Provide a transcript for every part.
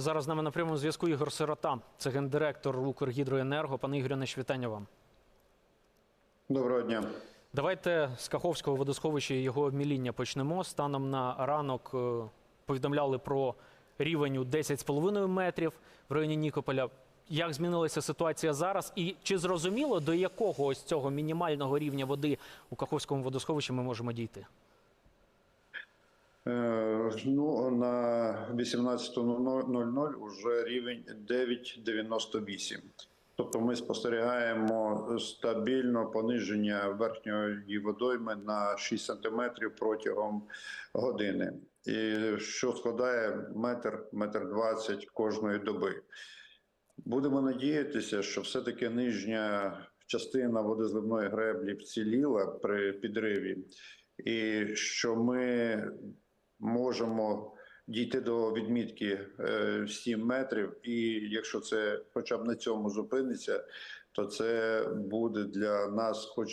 Зараз з нами на прямому зв'язку Ігор Сирота, це гендиректор Укргідроенерго. Пане Ігорю, наш вітання вам. Доброго дня. Давайте з Каховського водосховища і його обміління почнемо. Станом на ранок е, повідомляли про рівень у 10,5 метрів в районі Нікополя. Як змінилася ситуація зараз? І чи зрозуміло, до якого ось цього мінімального рівня води у Каховському водосховищі ми можемо дійти? Е, Ну, на 18.00 вже рівень 9,98. Тобто ми спостерігаємо стабільно пониження верхньої водойми на 6 сантиметрів протягом години, і що складає метр, метр 20 кожної доби. Будемо надіятися, що все-таки нижня частина водозливної греблі вціліла при підриві, і що ми можемо дійти до відмітки е, 7 метрів. І якщо це хоча б на цьому зупиниться, то це буде для нас хоч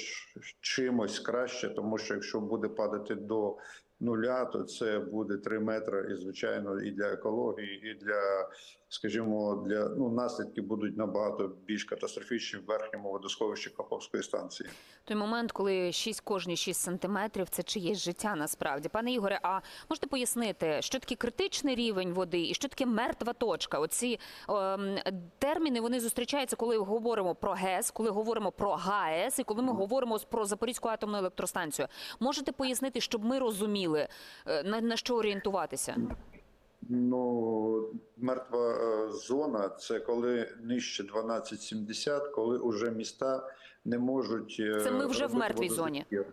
чимось краще, тому що якщо буде падати до нуля, то це буде 3 метри, і звичайно, і для екології, і для, скажімо, для ну наслідки будуть набагато більш катастрофічні в верхньому водосховищі Каховської станції. Той момент, коли 6 кожні 6 сантиметрів, це чиєсь життя насправді. Пане Ігоре, а можете пояснити, що таке критичний рівень води і що таке мертва точка? Оці ем, терміни вони зустрічаються, коли говоримо про ГЕС, коли говоримо про ГАЕС і коли ми говоримо про Запорізьку атомну електростанцію. Можете пояснити, щоб ми розуміли, е, на, на що орієнтуватися? Ну, мертва е, зона це коли нижче 12,70, коли вже міста не можуть. е, Це ми вже в мертвій водозабір.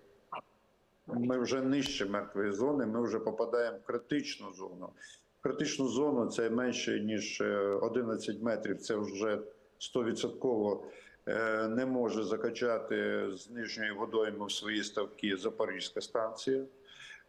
Ми вже нижче мертвої зони, ми вже попадаємо в критичну зону. В критичну зону це менше ніж е, 11 метрів. Це вже 100% е, не може закачати з нижньої водойми в свої ставки Запорізька станція.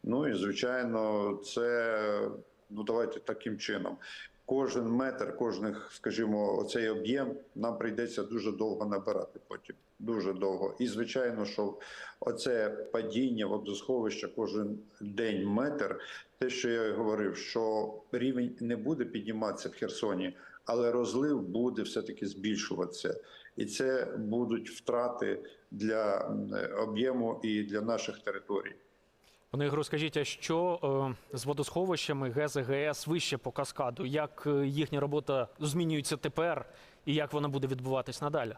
Ну і звичайно, це ну давайте таким чином. Кожен метр, кожних, скажімо, оцей об'єм нам прийдеться дуже довго набирати потім. Дуже довго. І звичайно, що оце падіння водосховища кожен день метр. Те, що я говорив, що рівень не буде підніматися в Херсоні, але розлив буде все-таки збільшуватися. І це будуть втрати для об'єму і для наших територій. Пане Ігорю, скажіть, а що е, з водосховищами ГЕС вище по каскаду? Як е, їхня робота змінюється тепер і як вона буде відбуватись надалі?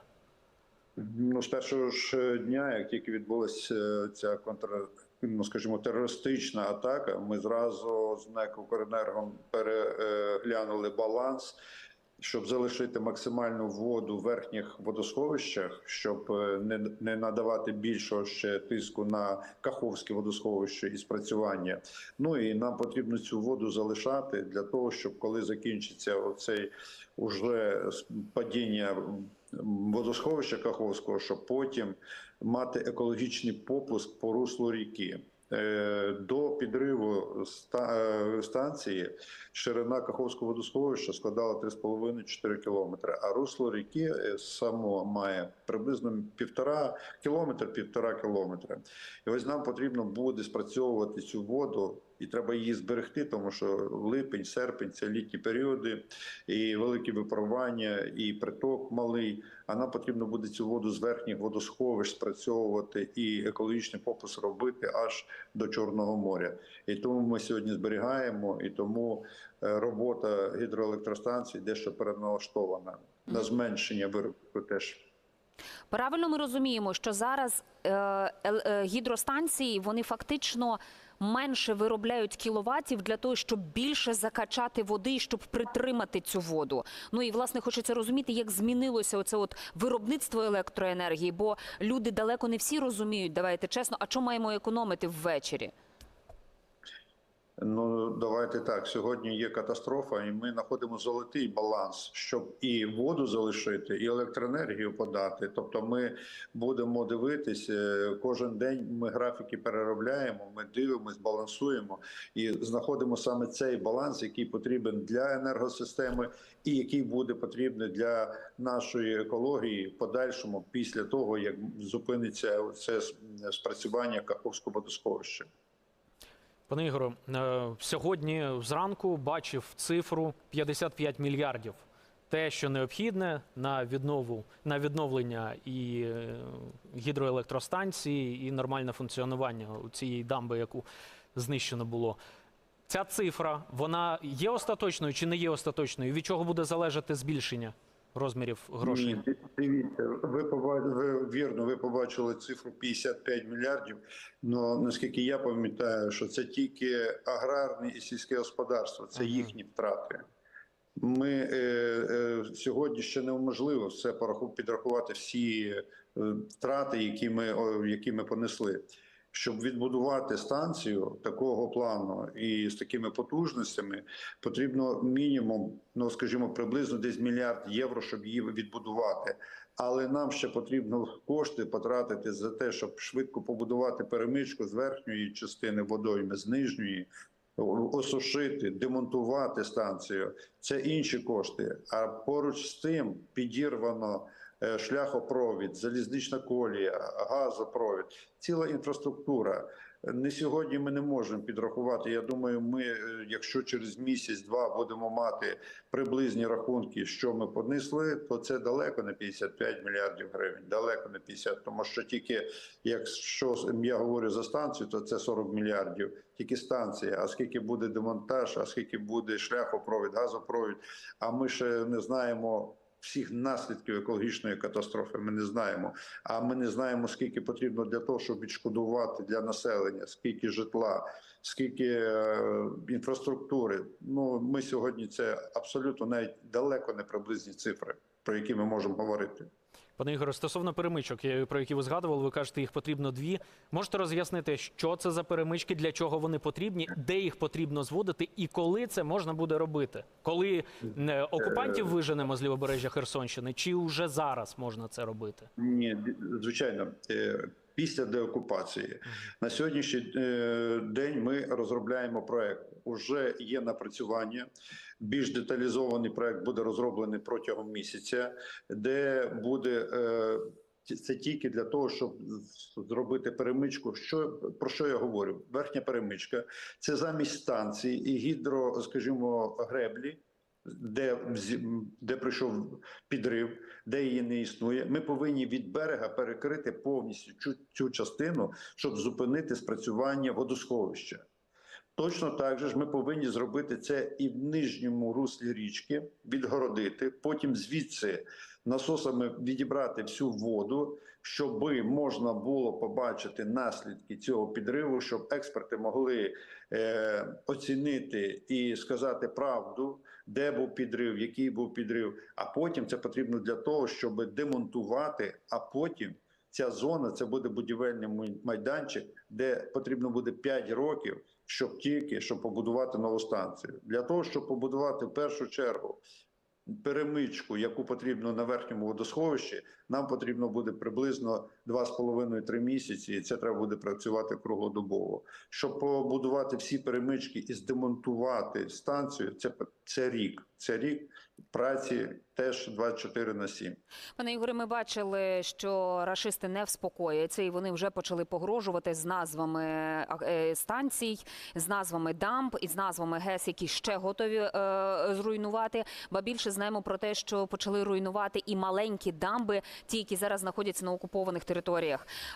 Ну, з першого ж дня, як тільки відбулася е, ця контр, ну скажімо, терористична атака, ми зразу з НЕК «Укренергом» переглянули баланс, щоб залишити максимальну воду в верхніх водосховищах, щоб е, не, не надавати більшого ще тиску на Каховське водосховище і спрацювання. Ну і нам потрібно цю воду залишати для того, щоб коли закінчиться оцей уже падіння водосховища Каховського, щоб потім мати екологічний попуск по руслу ріки. Е, До підриву е, станції ширина Каховського водосховища складала 3,5-4 кілометри, а русло ріки е, само має приблизно півтора кілометр, півтора кілометра. І ось нам потрібно буде спрацьовувати цю воду, і треба її зберегти, тому що липень, серпень це літні періоди, і великі випарування, і приток малий. А нам потрібно буде цю воду з верхніх водосховищ спрацьовувати і екологічний попис робити аж до Чорного моря. І тому ми сьогодні зберігаємо, і тому е, робота гідроелектростанцій дещо переналаштована на зменшення виробку теж. Правильно ми розуміємо, що зараз е, е, гідростанції вони фактично менше виробляють кіловатів для того, щоб більше закачати води, і щоб притримати цю воду. Ну і власне хочеться розуміти, як змінилося оце от виробництво електроенергії, бо люди далеко не всі розуміють, давайте чесно, а що маємо економити ввечері? Ну давайте так. Сьогодні є катастрофа, і ми знаходимо золотий баланс, щоб і воду залишити, і електроенергію подати. Тобто, ми будемо дивитись е, кожен день. Ми графіки переробляємо. Ми дивимось, балансуємо і знаходимо саме цей баланс, який потрібен для енергосистеми, і який буде потрібний для нашої екології в подальшому, після того як зупиниться це спрацювання Каховського водосховища. Пане Ігоре, е, сьогодні зранку бачив цифру 55 мільярдів. Те, що необхідне на віднову на відновлення і е, гідроелектростанції, і нормальне функціонування у цієї дамби, яку знищено було. Ця цифра вона є остаточною чи не є остаточною? Від чого буде залежати збільшення розмірів грошей? Ні, дивіться, ви побачили, вірно, ви побачили цифру 55 мільярдів. але наскільки я пам'ятаю, що це тільки аграрне і сільське господарство, це їхні втрати. Ми е, е, сьогодні ще неможливо все пораху- підрахувати всі е, втрати, які ми, які ми понесли. Щоб відбудувати станцію такого плану і з такими потужностями, потрібно мінімум, ну скажімо, приблизно десь мільярд євро, щоб її відбудувати. Але нам ще потрібно кошти потратити за те, щоб швидко побудувати перемичку з верхньої частини водойми, з нижньої, осушити, демонтувати станцію. Це інші кошти. А поруч з тим підірвано е, шляхопровід, залізнична колія, газопровід, ціла інфраструктура. Не сьогодні ми не можемо підрахувати. Я думаю, ми, е, якщо через місяць-два будемо мати приблизні рахунки, що ми понесли, то це далеко не 55 мільярдів гривень, далеко не 50, тому що тільки якщо я говорю за станцію, то це 40 мільярдів, тільки станція. А скільки буде демонтаж, а скільки буде шляхопровід, газопровід, а ми ще не знаємо. Всіх наслідків екологічної катастрофи ми не знаємо. А ми не знаємо, скільки потрібно для того, щоб відшкодувати для населення, скільки житла, скільки е, інфраструктури. Ну ми сьогодні це абсолютно навіть далеко не приблизні цифри, про які ми можемо говорити. Пане Ігоре, стосовно перемичок, про які ви згадували, ви кажете, їх потрібно дві. Можете роз'яснити, що це за перемички, для чого вони потрібні, де їх потрібно зводити, і коли це можна буде робити? Коли е, окупантів виженемо з лівобережжя Херсонщини, чи вже зараз можна це робити? Ні, звичайно, е, після деокупації на сьогоднішній е, день ми розробляємо проект. Уже є напрацювання. Більш деталізований проект буде розроблений протягом місяця, де буде е, це тільки для того, щоб зробити перемичку. Що про що я говорю? Верхня перемичка це замість станції і гідро, скажімо, греблі. Де, де прийшов підрив, де її не існує. Ми повинні від берега перекрити повністю цю, цю частину, щоб зупинити спрацювання водосховища. Точно так же ж ми повинні зробити це і в нижньому руслі річки, відгородити, потім звідси насосами відібрати всю воду, щоб можна було побачити наслідки цього підриву, щоб експерти могли е, оцінити і сказати правду, де був підрив, який був підрив. А потім це потрібно для того, щоб демонтувати, а потім. Ця зона це буде будівельний майданчик, де потрібно буде 5 років, щоб тільки щоб побудувати нову станцію. Для того, щоб побудувати в першу чергу перемичку, яку потрібно на верхньому водосховищі, нам потрібно буде приблизно 2,5-3 місяці, і це треба буде працювати круглодобово. Щоб побудувати всі перемички і здемонтувати станцію, це, це рік. Це рік праці теж 24 на 7. Пане Ігоре, ми бачили, що рашисти не вспокояться, і вони вже почали погрожувати з назвами е, станцій, з назвами дамб і з назвами ГЕС, які ще готові е, зруйнувати. Ба більше знаємо про те, що почали руйнувати і маленькі дамби, ті, які зараз знаходяться на окупованих територіях.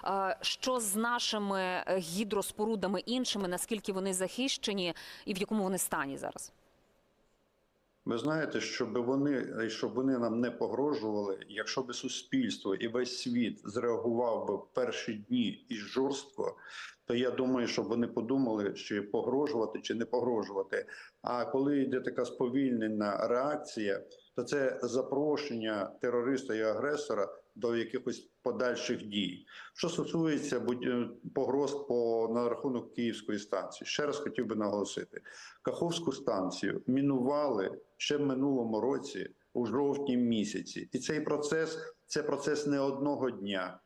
Е, що з нашими е, гідроспорудами іншими? Наскільки вони захищені, і в якому вони стані зараз? Ви знаєте, щоб вони щоб вони нам не погрожували, якщо би суспільство і весь світ зреагував би в перші дні і жорстко, то я думаю, щоб вони подумали, чи погрожувати, чи не погрожувати. А коли йде така сповільнена реакція, то це запрошення терориста і агресора до якихось подальших дій. Що стосується е, погроз по на рахунок Київської станції, ще раз хотів би наголосити: Каховську станцію мінували ще в минулому році, у жовтні місяці, і цей процес це процес не одного дня.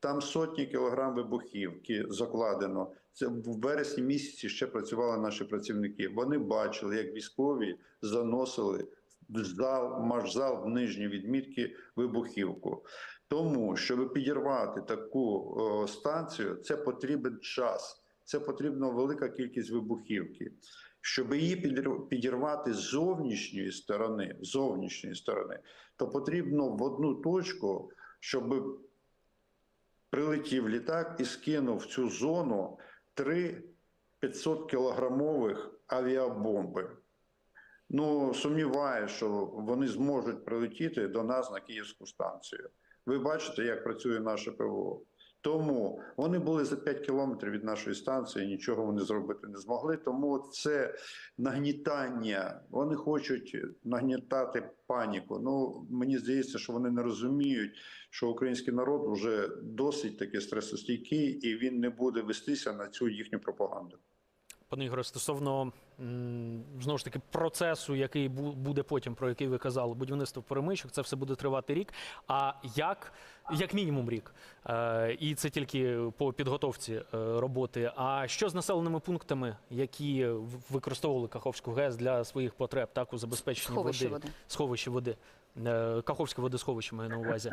Там сотні кілограм вибухівки закладено. Це в вересні місяці ще працювали наші працівники. Вони бачили, як військові заносили в зал, маш зал в нижні відмітки вибухівку. Тому, щоб підірвати таку о, станцію, це потрібен час. це потрібна велика кількість вибухівки. Щоб її підірвати з зовнішньої сторони, зовнішньої сторони, то потрібно в одну точку, щоб прилетів літак і скинув в цю зону три 500 кілограмових авіабомби. Ну, сумніваю, що вони зможуть прилетіти до нас на Київську станцію. Ви бачите, як працює наше ПВО. Тому вони були за 5 кілометрів від нашої станції, нічого вони зробити не змогли. Тому це нагнітання. Вони хочуть нагнітати паніку. Ну мені здається, що вони не розуміють, що український народ вже досить таки стресостійкий, і він не буде вестися на цю їхню пропаганду. Пане Ігоре, стосовно знову ж таки процесу, який бу- буде потім, про який ви казали, будівництво перемичок, це все буде тривати рік. А як, як мінімум рік? Е, і це тільки по підготовці е, роботи. А що з населеними пунктами, які використовували Каховську ГЕС для своїх потреб, так у забезпеченні Сховище води, води. сховище води, Е, Каховське водосховище маю на увазі.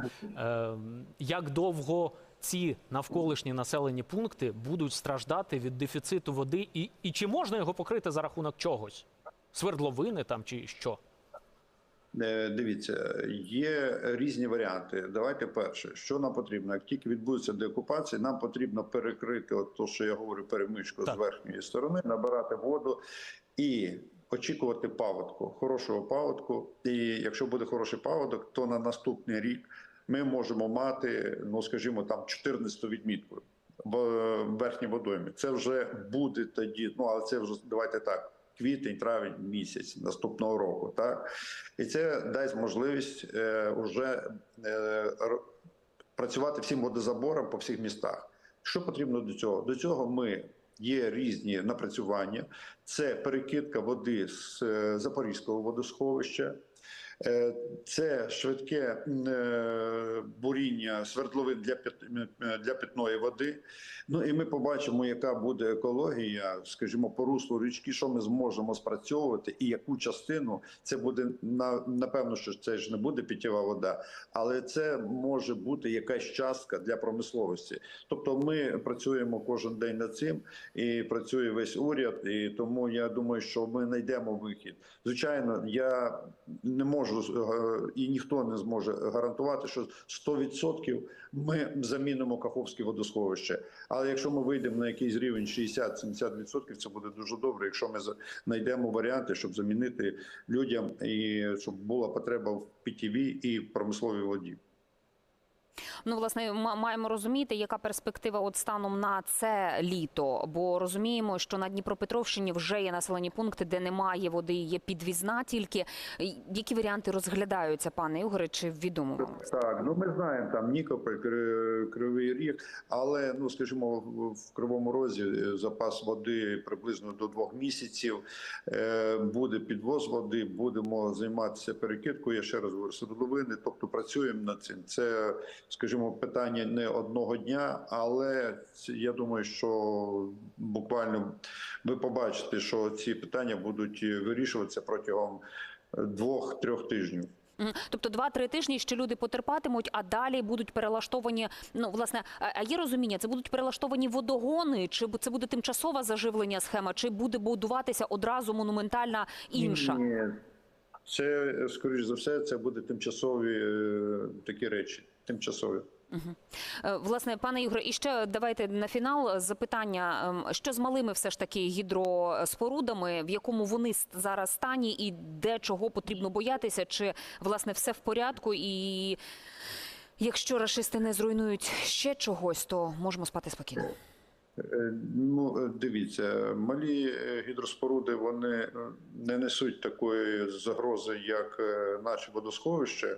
Як довго ці навколишні населені пункти будуть страждати від дефіциту води, і, і чи можна його покрити за рахунок чогось? Свердловини там чи що? Е, Дивіться, є різні варіанти. Давайте перше, що нам потрібно. Як тільки відбудеться деокупація, нам потрібно перекрити от то, що я говорю, перемичку Так. з верхньої сторони, набирати воду і очікувати паводку, хорошого паводку. І якщо буде хороший паводок, то на наступний рік ми можемо мати, ну скажімо, там 14 відмітку в верхній водоймі. Це вже буде тоді. Ну але це вже давайте так. Квітень, травень місяць наступного року, так і це дасть можливість е, уже е, працювати всім водозабором по всіх містах. Що потрібно до цього? До цього ми є різні напрацювання. Це перекидка води з е, Запорізького водосховища. Е, Це швидке е, буріння свердловин для е, для питної води. Ну і ми побачимо, яка буде екологія, скажімо, по руслу річки, що ми зможемо спрацьовувати, і яку частину це буде на напевно, що це ж не буде питєва вода, але це може бути якась частка для промисловості. Тобто, ми працюємо кожен день над цим, і працює весь уряд. І тому я думаю, що ми знайдемо вихід. Звичайно, я не можу е, і ніхто не зможе гарантувати, що 100% ми замінимо Каховське водосховище. Але якщо ми вийдемо на якийсь рівень 60-70%, це буде дуже добре. Якщо ми знайдемо варіанти, щоб замінити людям і щоб була потреба в питєвій і промисловій воді. Ну, власне, ма- маємо розуміти, яка перспектива от станом на це літо. Бо розуміємо, що на Дніпропетровщині вже є населені пункти, де немає води, є підвізна тільки. Які варіанти розглядаються, пане Ігоре, чи відомо вам? Так, ну ми знаємо там Нікополь, Кри- Кривий Ріг, але ну скажімо, в- в Кривому Розі е, запас води приблизно до двох місяців. Е, Буде підвоз води, будемо займатися перекидкою. Я ще раз говорю, свердловини, тобто працюємо над цим. Це, скажімо, питання не одного дня, але я думаю, що буквально ви побачите, що ці питання будуть е, вирішуватися протягом е, двох-трьох тижнів. Тобто два-три тижні ще люди потерпатимуть, а далі будуть перелаштовані. Ну власне, а є розуміння, це будуть перелаштовані водогони, чи це буде тимчасова заживлення схема, чи буде будуватися одразу монументальна інша? Ні, це скоріш за все, це буде тимчасові е, такі речі. Тимчасові. Е, Власне, пане Ігоре, і ще давайте на фінал запитання: ем, що з малими все ж таки гідроспорудами, в якому вони зараз стані, і де чого потрібно боятися, чи власне все в порядку, і якщо рашисти не зруйнують ще чогось, то можемо спати спокійно. Е, Ну, е, дивіться, малі гідроспоруди вони не несуть такої загрози, як наші водосховища,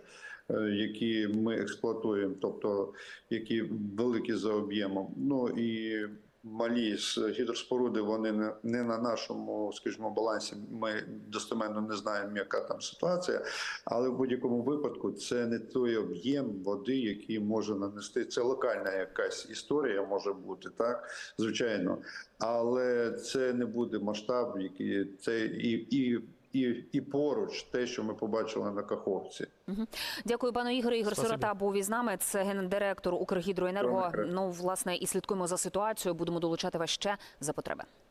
які ми експлуатуємо, тобто які великі за об'ємом. Ну і малі гідроспоруди вони не- не на нашому, скажімо, балансі. Ми достеменно не знаємо, яка там ситуація, але в будь-якому випадку це не той об'єм води, який може нанести. Це локальна якась історія може бути, так звичайно, але це не буде масштаб, який це і, і і, і поруч те, що ми побачили на Каховці. Дякую, пану Ігорю. Ігор Спасибо. Сирота був із нами. Це гендиректор Укргідроенерго. Ну, власне, і слідкуємо за ситуацією. Будемо долучати вас ще за потреби.